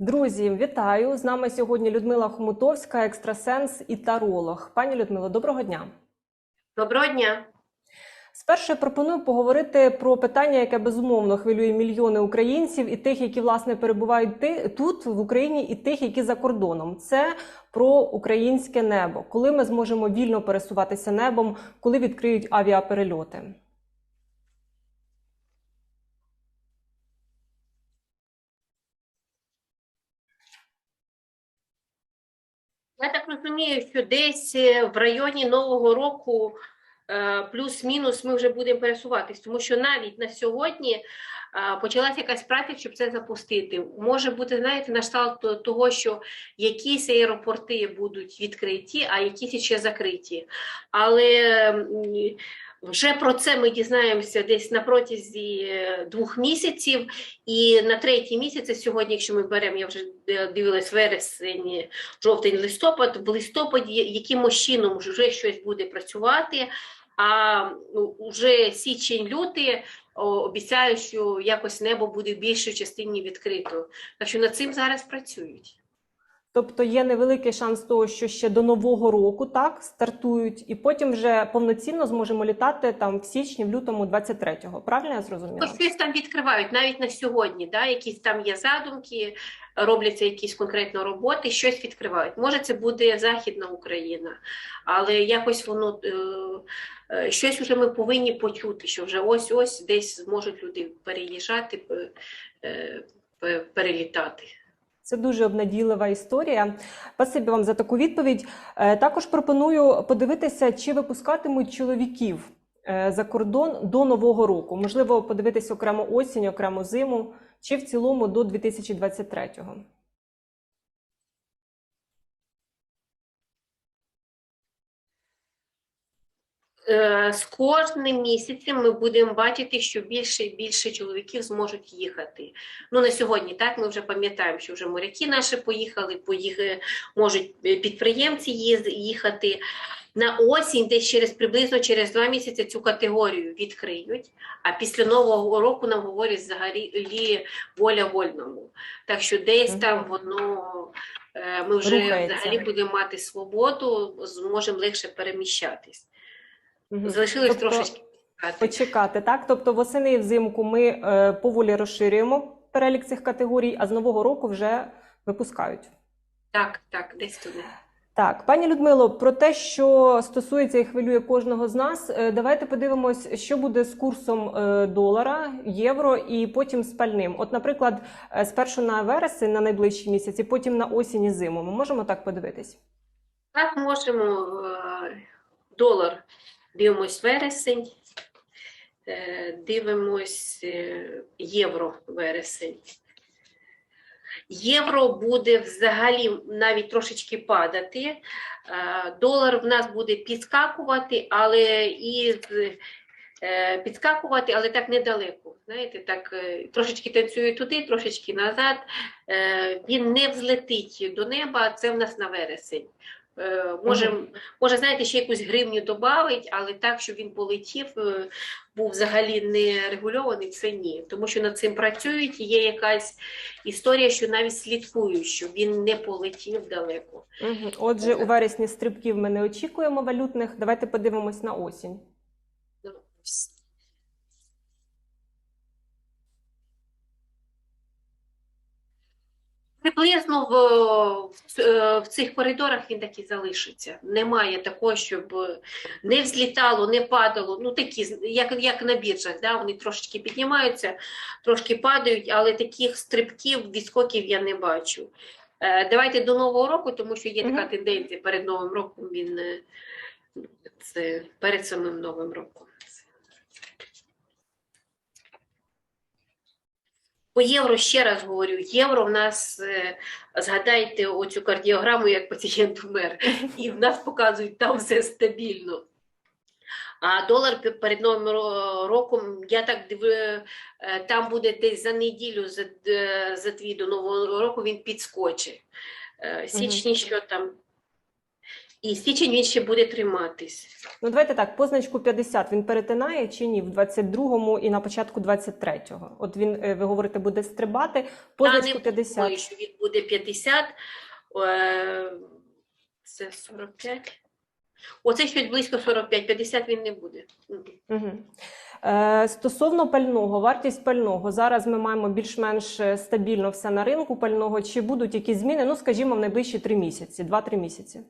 Друзі, вітаю! З нами сьогодні Людмила Хомутовська, екстрасенс і таролог. Пані Людмило, доброго дня. Доброго дня. Спершу я пропоную поговорити про питання, яке безумовно хвилює мільйони українців і тих, які власне перебувають тут в Україні, і тих, які за кордоном. Це про українське небо. Коли ми зможемо вільно пересуватися небом, коли відкриють авіаперельоти. Я так розумію, що десь е, в районі Нового року е, плюс-мінус ми вже будемо пересуватись, тому що навіть на сьогодні е, почалася якась праця, щоб це запустити. Може бути, знаєте, на штат того, що якісь аеропорти будуть відкриті, а якісь ще закриті. Але вже про це ми дізнаємося десь на протязі е, двох місяців. І на третій місяць, сьогодні, якщо ми беремо, я вже е, дивилась вересень, жовтень, листопад, в листопаді якимось чином вже щось буде працювати, а ну, вже січень-лютий обіцяють, що якось небо буде в більшій частині відкрито. Так що над цим зараз працюють. Тобто є невеликий шанс того, що ще до нового року так стартують, і потім вже повноцінно зможемо літати там в січні, в лютому 23-го. Правильно я зрозуміла? Щось там відкривають навіть на сьогодні, да, якісь там є задумки, робляться якісь конкретно роботи, щось відкривають. Може, це буде Західна Україна, але якось воно е, е, щось вже ми повинні почути, що вже ось-ось десь зможуть люди переїжджати, е, перелітати. Це дуже обнадійлива історія. Спасибі вам за таку відповідь. Е, Також пропоную подивитися, чи випускатимуть чоловіків е, за кордон до нового року. Можливо, подивитися окремо осінь, окремо зиму, чи в цілому до 2023-го. Е, З кожним місяцем ми будемо бачити, що більше і більше чоловіків зможуть їхати. Ну на сьогодні так ми вже пам'ятаємо, що вже моряки наші поїхали, поїхали, можуть е, підприємці їхати. На осінь, десь через приблизно через два місяці цю категорію відкриють. А після нового року нам говорять взагалі воля вольному. Так що десь там воно е, ми вже Рухається. взагалі будемо мати свободу, зможемо легше переміщатись. Залишилось Тобто- трошечки. почекати. Так? Тобто восени і взимку ми е, поволі розширюємо перелік цих категорій, а з нового року вже випускають. Так, так, десь туди. Так, пані Людмило, про те, що стосується і хвилює кожного з нас, е, давайте подивимось, що буде з курсом е, долара, євро і потім з пальним. От, наприклад, е, спершу на вересень на найближчі місяці, потім на осінь і зиму. Ми можемо так подивитись? Так, можемо долар. Дивимось вересень, е, дивимось е, євро вересень. Євро буде взагалі навіть трошечки падати. Е, Долар в нас буде підскакувати, але і підскакувати, але так недалеко. Знаєте, так трошечки танцює туди, трошечки назад. Він не взлетить до неба, це в нас на вересень. Е, Може, може, знаєте, ще якусь гривню додавить, але так, щоб він полетів, е, був взагалі не регульований, це ні. Тому що над цим працюють, і є якась історія, що навіть слідкують, щоб він не полетів далеко. Угу. Отже, у вересні стрибків ми не очікуємо валютних. Давайте подивимось на осінь. Ну, вс- Приблизно в, е, в цих коридорах він так і залишиться. Немає такого, щоб не взлітало, не падало. Ну такі, як, як на біржах, да? вони трошечки піднімаються, трошки падають, але таких стрибків, відскоків я не бачу. Е, давайте до Нового року, тому що є така тенденція перед Новим роком. Він е, це перед самим Новим роком. По євро ще раз говорю, євро в нас, е, згадайте оцю кардіограму, як пацієнт умер, і в нас показують там все стабільно. А долар перед новим роком, я так дивлю, е, там буде десь за неділю, за, д- за дві до нового року він підскочить. Е, Січні, що там? І січень він ще буде триматись. Ну, давайте так, позначку 50 він перетинає чи ні в 22-му і на початку 23-го? От він, е, ви говорите, буде стрибати, Я позначку не 50. думаю, що він буде 50, е, це 45. Оце щось близько 45, 50 він не буде. Угу. Е, стосовно пального, вартість пального. Зараз ми маємо більш-менш стабільно все на ринку пального. Чи будуть якісь зміни? Ну, скажімо, в найближчі три місяці, 2-3 місяці.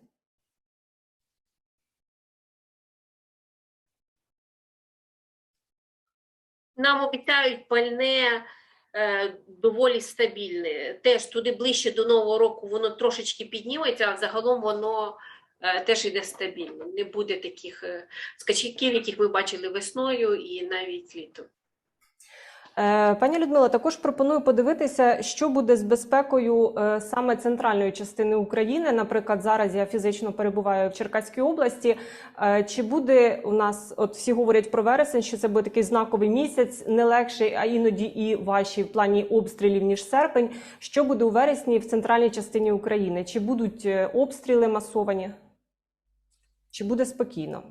Нам обіцяють пальне е, доволі стабільне. Теж туди ближче до Нового року воно трошечки підніметься, а загалом воно е, теж йде стабільно. Не буде таких е, скачків, яких ми бачили весною і навіть літом. Е, Пані Людмила, також пропоную подивитися, що буде з безпекою е, саме центральної частини України. Наприклад, зараз я фізично перебуваю в Черкаській області. Е, Чи буде у нас, от всі говорять про вересень, що це буде такий знаковий місяць, не легший, а іноді і важчий в плані обстрілів ніж серпень. Що буде у вересні в центральній частині України? Чи будуть обстріли масовані? Чи буде спокійно?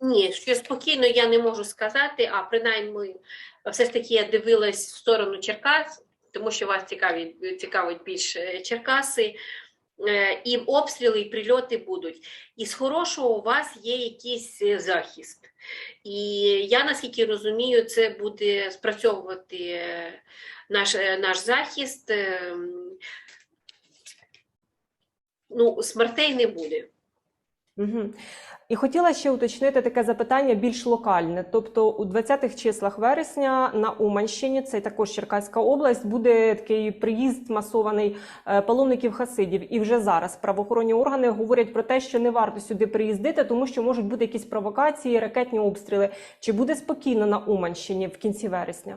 Ні, що спокійно я не можу сказати, а принаймні все ж таки я дивилась в сторону Черкас, тому що вас цікавить, цікавить більше Черкаси. Е, І обстріли, і прильоти будуть. І з хорошого у вас є якийсь е, захист. І я наскільки розумію, це буде спрацьовувати е, наш, наш захист. Ем, Ну, смертей не буде. Угу. І хотіла ще уточнити таке запитання більш локальне. Тобто, у 20-х числах вересня на Уманщині, це також Черкаська область, буде такий приїзд масований е, паломників хасидів. І вже зараз правоохоронні органи говорять про те, що не варто сюди приїздити, тому що можуть бути якісь провокації, ракетні обстріли. Чи буде спокійно на Уманщині в кінці вересня?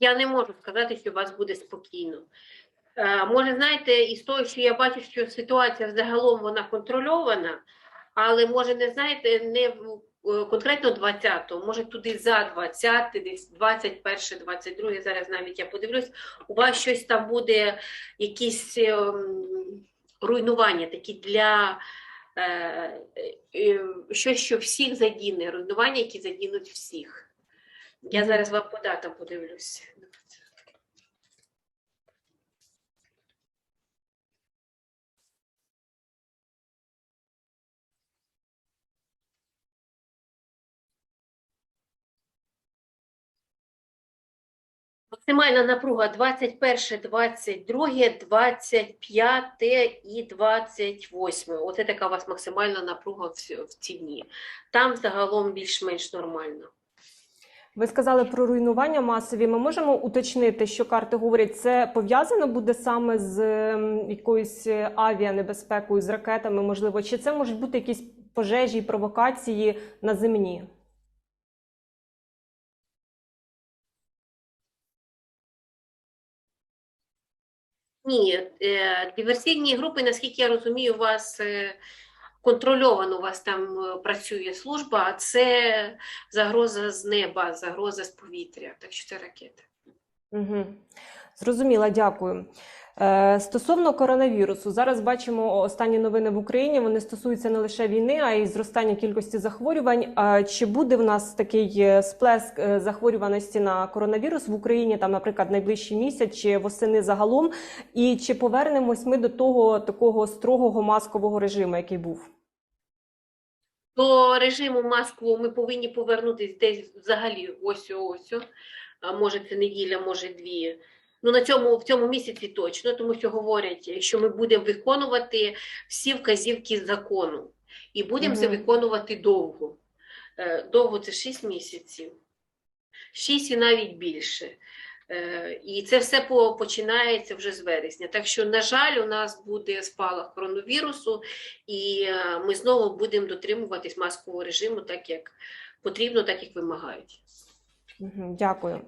Я не можу сказати, що у вас буде спокійно. Е, може, знаєте, із того, що я бачу, що ситуація взагалом вона контрольована, але може, не знаєте, не е, конкретно 20-го, може туди за 20, десь 21, 22, зараз навіть я подивлюсь, у вас щось там буде, якісь ем, руйнування такі для е, щось, що всіх задіне, руйнування, які задінуть всіх. Я зараз вам по датам подивлюсь. Максимальна напруга 21, 22, 25 і 28. Оце така у вас максимальна напруга в ці дні. Там загалом більш-менш нормально. Ви сказали про руйнування масові. Ми можемо уточнити, що карти говорять, це пов'язано буде саме з ем, якоюсь е, авіанебезпекою, з ракетами, можливо, чи це можуть бути якісь пожежі, провокації на земні? Ні, е, диверсійні групи, наскільки я розумію, у вас е, контрольовано у вас там е, працює служба, а це загроза з неба, загроза з повітря, так що це ракети. Угу. Зрозуміла, дякую. Е, Стосовно коронавірусу, зараз бачимо останні новини в Україні. Вони стосуються не лише війни, а й зростання кількості захворювань. А Чи буде в нас такий е, сплеск захворюваності на коронавірус в Україні, там, наприклад, найближчий місяць чи восени загалом? І чи повернемось ми до того такого строгого маскового режиму, який був? До режиму маскового ми повинні повернутися десь взагалі ось ось. Може це неділя, може дві. Ну на цьому в цьому місяці точно, тому що говорять, що ми будемо виконувати всі вказівки закону, і будемо це виконувати довго. Е, Довго це 6 місяців, 6 і навіть більше. Е, І це все починається вже з вересня. Так що, на жаль, у нас буде спалах коронавірусу, і е, ми знову будемо дотримуватись маскового режиму, так як потрібно, так як вимагають. Дякую.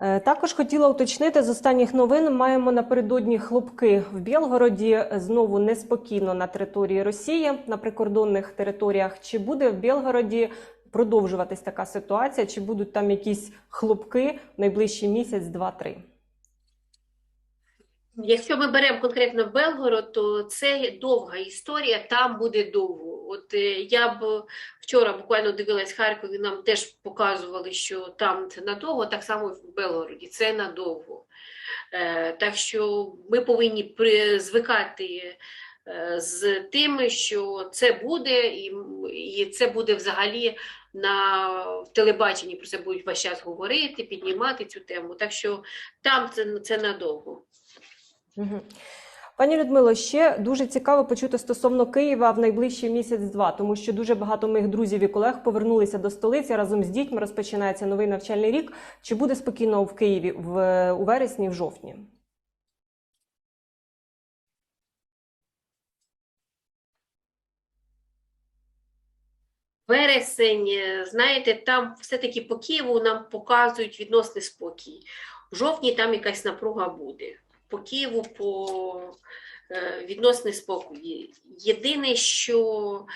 Е, Також хотіла уточнити з останніх новин. Маємо напередодні хлопки в Білгороді. Знову неспокійно на території Росії на прикордонних територіях. Чи буде в Білгороді продовжуватись така ситуація? Чи будуть там якісь хлопки в найближчий місяць, два-три? Якщо ми беремо конкретно Белгород, то це довга історія, там буде довго. От е, я б вчора буквально дивилась Харкові, нам теж показували, що там це надовго, так само в Белгороді, це надовго. Е, так що ми повинні при, звикати е, з тим, що це буде, і, і це буде взагалі на в телебаченні про це будуть весь час говорити, піднімати цю тему. Так що там це, це надовго. Пані Людмило, ще дуже цікаво почути стосовно Києва в найближчий місяць-два, тому що дуже багато моїх друзів і колег повернулися до столиці разом з дітьми. Розпочинається новий навчальний рік. Чи буде спокійно в Києві в у вересні, в жовтні? Вересень, е, знаєте, там все-таки по Києву нам показують відносний спокій. В жовтні там якась напруга буде. По Києву по е, відносний спокій. Єдине, що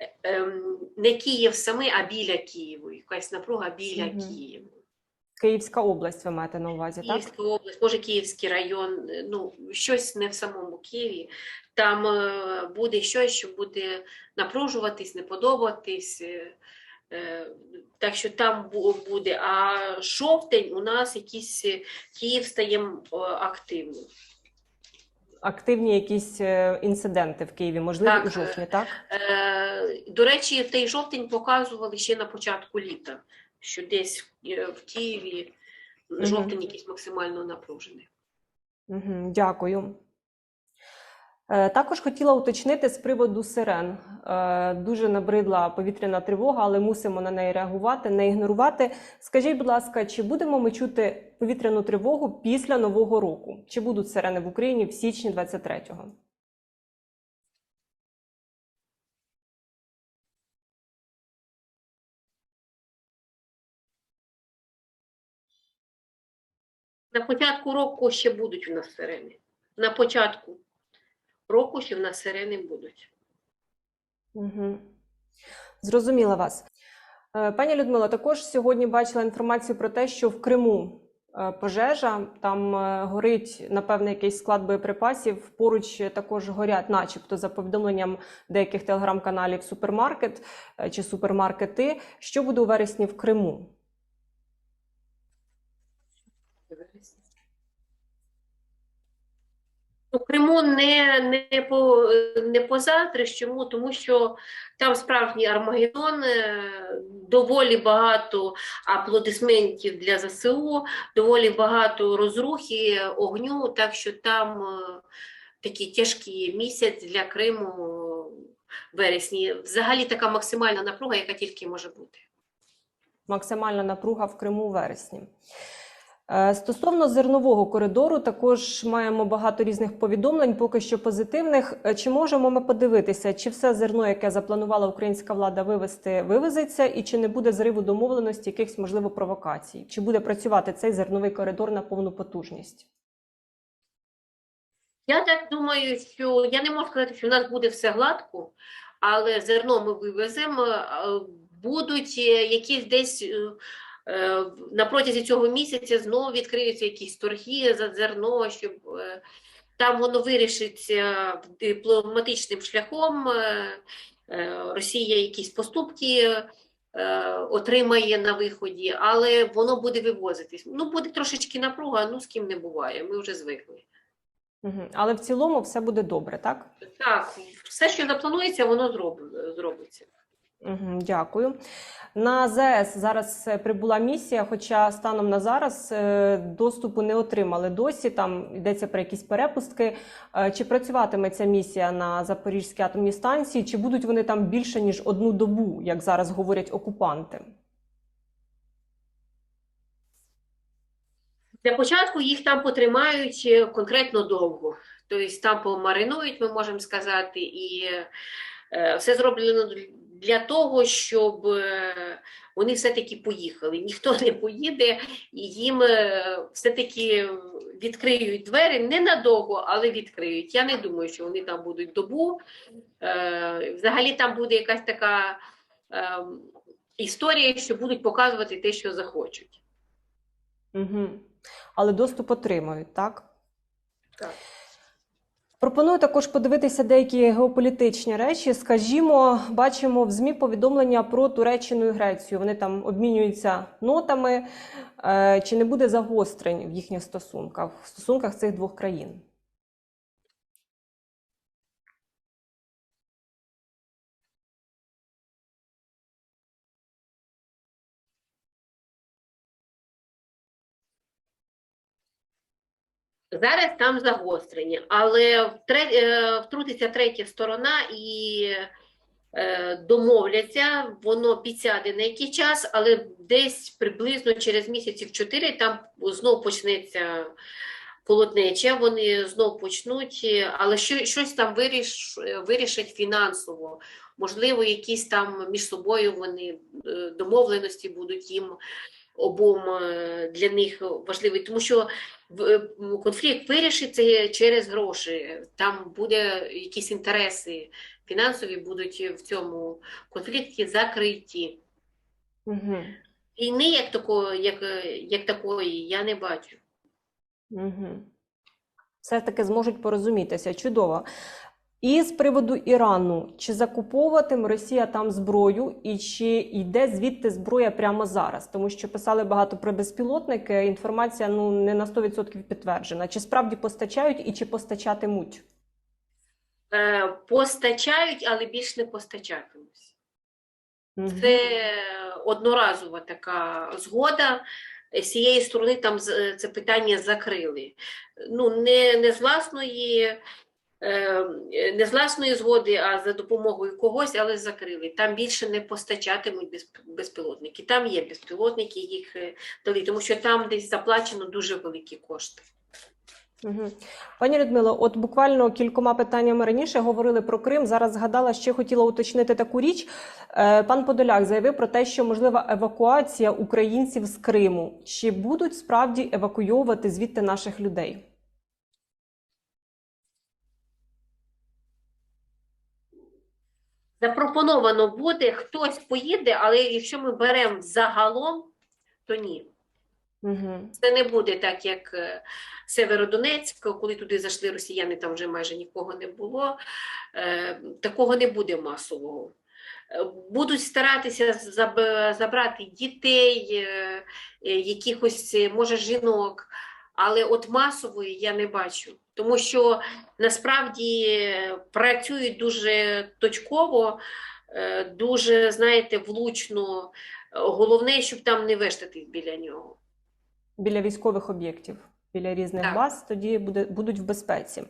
е, ем, не Київ самий, а біля Києва. Якась напруга біля Мгм. Києва. Київська область ви маєте на увазі, так? Київська область, може Київський район, ну щось не в самому Києві. Там е, буде щось, що буде напружуватись, не подобатись. е, е, Так що там буде. А жовтень у нас якийсь Київ стає активним. Активні якісь інциденти в Києві, можливо, Так, у жовтні, так? До речі, той жовтень показували ще на початку літа, що десь е, в Києві жовтень якийсь максимально напружений. Угу, дякую. Е, Також хотіла уточнити з приводу сирен. Е, Дуже набридла повітряна тривога, але мусимо на неї реагувати, не ігнорувати. Скажіть, будь ласка, чи будемо ми чути повітряну тривогу після Нового року? Чи будуть сирени в Україні в січні 23-го? На початку року ще будуть у нас сирени. На початку року ще в нас сирени будуть. Угу. Зрозуміла вас. Е, Пані Людмила, також сьогодні бачила інформацію про те, що в Криму е, пожежа, там е, горить, напевне, якийсь склад боєприпасів. Поруч також горять, начебто, за повідомленням деяких телеграм-каналів, супермаркет чи супермаркети. Що буде у вересні в Криму? У Криму не, не, по, не позаздриш. Чому? Тому що там справжній Армагеддон, е, доволі багато аплодисментів для ЗСУ, доволі багато розрухи, огню, так що там е, такий тяжкий місяць для Криму в вересні. Взагалі така максимальна напруга, яка тільки може бути. Максимальна напруга в Криму у вересні. Е, Стосовно зернового коридору, також маємо багато різних повідомлень, поки що позитивних. Е, Чи можемо ми подивитися, чи все зерно, яке запланувала українська влада вивезти, вивезеться, і чи не буде зриву домовленості якихось можливо провокацій? Чи буде працювати цей зерновий коридор на повну потужність? Я так думаю, що я не можу сказати, що в нас буде все гладко, але зерно ми вивеземо. Будуть е, якісь десь на протязі цього місяця знову відкриються якісь торги за зерно, щоб е, там воно вирішиться дипломатичним шляхом. е, е, Росія якісь поступки е, отримає на виході, але воно буде вивозитись. Ну, буде трошечки напруга, ну з ким не буває, ми вже звикли. Але в цілому все буде добре, так? Так, все, що запланується, воно зроб- зробиться. Дякую. На ЗАЕС зараз е, прибула місія, хоча станом на зараз е, доступу не отримали досі. Там йдеться про якісь перепустки. Е, Чи працюватиме ця місія на Запорізькій атомній станції? Чи будуть вони там більше ніж одну добу, як зараз говорять окупанти? Для початку їх там потримають конкретно довго. Тобто там помаринують, ми можемо сказати, і все зроблено для того, щоб е, вони все-таки поїхали. Ніхто не поїде, і їм е, все-таки відкриють двері ненадовго, але відкриють. Я не думаю, що вони там будуть добу. Е, Взагалі там буде якась така. історії, що будуть показувати те, що захочуть. Угу. Але доступ отримають, так? Так. Пропоную також подивитися деякі геополітичні речі. Скажімо, бачимо в ЗМІ повідомлення про Туреччину і Грецію. Вони там обмінюються нотами. Е, Чи не буде загострень в їхніх стосунках, в стосунках цих двох країн? Зараз там загострення, але е, втрутиться третя сторона і е, домовляться, воно підсяде на який час, але десь приблизно через місяців чотири там знов почнеться полотнеча, вони знов почнуть, але щось там виріш, вирішать фінансово. Можливо, якісь там між собою вони е, домовленості будуть їм обом е, для них важливий, тому що е, конфлікт вирішиться через гроші. Там буде якісь інтереси фінансові будуть в цьому конфлікті закриті. Угу. Війни як такої, як, е, як такої я не бачу. Угу. Все-таки зможуть порозумітися. Чудово. І з приводу Ірану, чи закуповуватиме Росія там зброю, і чи йде звідти зброя прямо зараз? Тому що писали багато про безпілотники. Інформація ну не на 100% підтверджена. Чи справді постачають і чи постачатимуть? Е, Постачають, але більш не постачатимуть. Мгм. Це одноразова така згода. З цієї сторони там це питання закрили. Ну, не, не з власної, е, не з власної згоди, а за допомогою когось, але закрили. Там більше не постачатимуть безп- безпілотники. Там є безпілотники, їх е, дали, тому що там десь заплачено дуже великі кошти. Мгм. Пані Людмило, от буквально кількома питаннями раніше говорили про Крим. Зараз згадала, ще хотіла уточнити таку річ. Е, Пан Подоляк заявив про те, що можлива евакуація українців з Криму. Чи будуть справді евакуйовувати звідти наших людей? Запропоновано буде, хтось поїде, але якщо ми беремо загалом, то ні. Угу. Це не буде так, як е, Северодонецьк, коли туди зайшли росіяни, там вже майже нікого не було. Е, Такого не буде масового. Е, Будуть старатися забрати дітей, якихось, може, жінок, але от масової я не бачу. Тому що насправді е, працюють дуже точково, е, дуже, знаєте, влучно. Головне, щоб там не вештатись біля нього. Біля військових об'єктів, біля різних Так. баз, тоді буде, будуть в безпеці.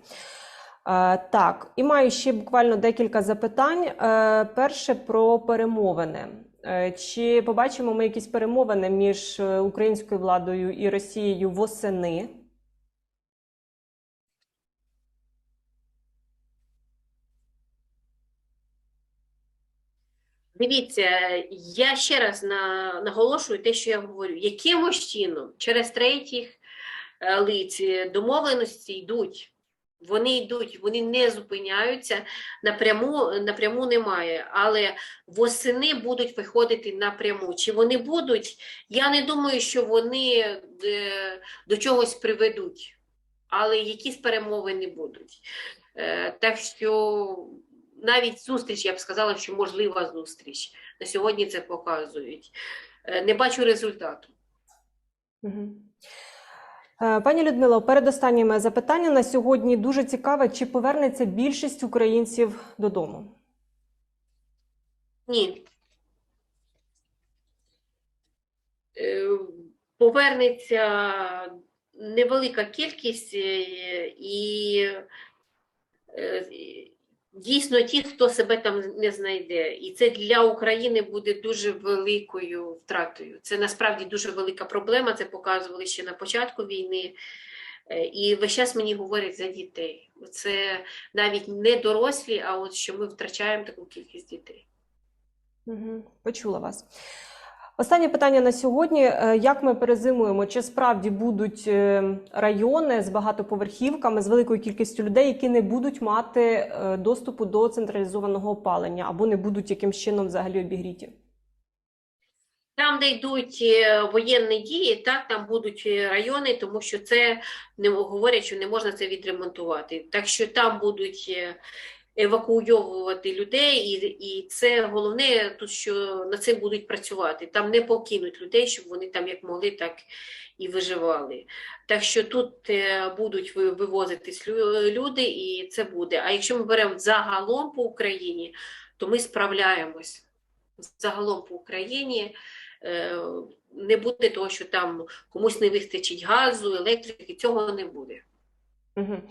Е, так, і маю ще буквально декілька запитань. Е, перше про перемовини. Е, чи побачимо ми якісь перемовини між українською владою і Росією восени? Дивіться, я ще раз на, наголошую те, що я говорю. Якимось чином через третіх е, лиць е, домовленості йдуть. Вони йдуть, вони не зупиняються, напряму, напряму немає, але восени будуть виходити напряму. Чи вони будуть? Я не думаю, що вони е, до чогось приведуть, але якісь перемовини будуть. Так що навіть зустріч, я б сказала, що можлива зустріч. На сьогодні це показують. Е, Не бачу результату. Е, Пані Людмило, передостаннє запитання на сьогодні дуже цікаве, чи повернеться більшість українців додому? Ні. Е, Повернеться невелика кількість і дійсно ті, хто себе там не знайде. І це для України буде дуже великою втратою. Це насправді дуже велика проблема. Це показували ще на початку війни. Е, І весь час мені говорять за дітей. Це навіть не дорослі, а от що ми втрачаємо таку кількість дітей. Угу. Почула вас. Останнє питання на сьогодні: Е, як ми перезимуємо? Чи справді будуть е, райони з багатоповерхівками з великою кількістю людей, які не будуть мати е, доступу до централізованого опалення або не будуть якимсь чином взагалі обігріті? Там, де йдуть воєнні дії, так, там будуть райони, тому що це не говорять, що не можна це відремонтувати. Так що там будуть евакуйовувати людей, і, і це головне, тут що над цим будуть працювати. Там не покинуть людей, щоб вони там як могли, так і виживали. Так що тут е, будуть вивозитись люди, і це буде. А якщо ми беремо загалом по Україні, то ми справляємось. Загалом по Україні е, не буде того, що там комусь не вистачить газу, електрики, цього не буде. Мгм.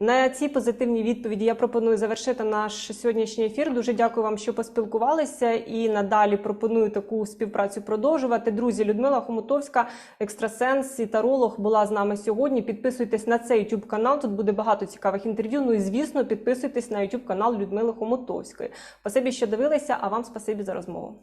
На цій позитивній відповіді я пропоную завершити наш сьогоднішній ефір. Дуже дякую вам, що поспілкувалися, і надалі пропоную таку співпрацю продовжувати. Друзі, Людмила Хомутовська, екстрасенс і таролог, була з нами сьогодні. Підписуйтесь на цей YouTube канал. Тут буде багато цікавих інтерв'ю. Ну і звісно, підписуйтесь на YouTube канал Людмили Хомутовської. Спасибі, що дивилися. А вам спасибі за розмову.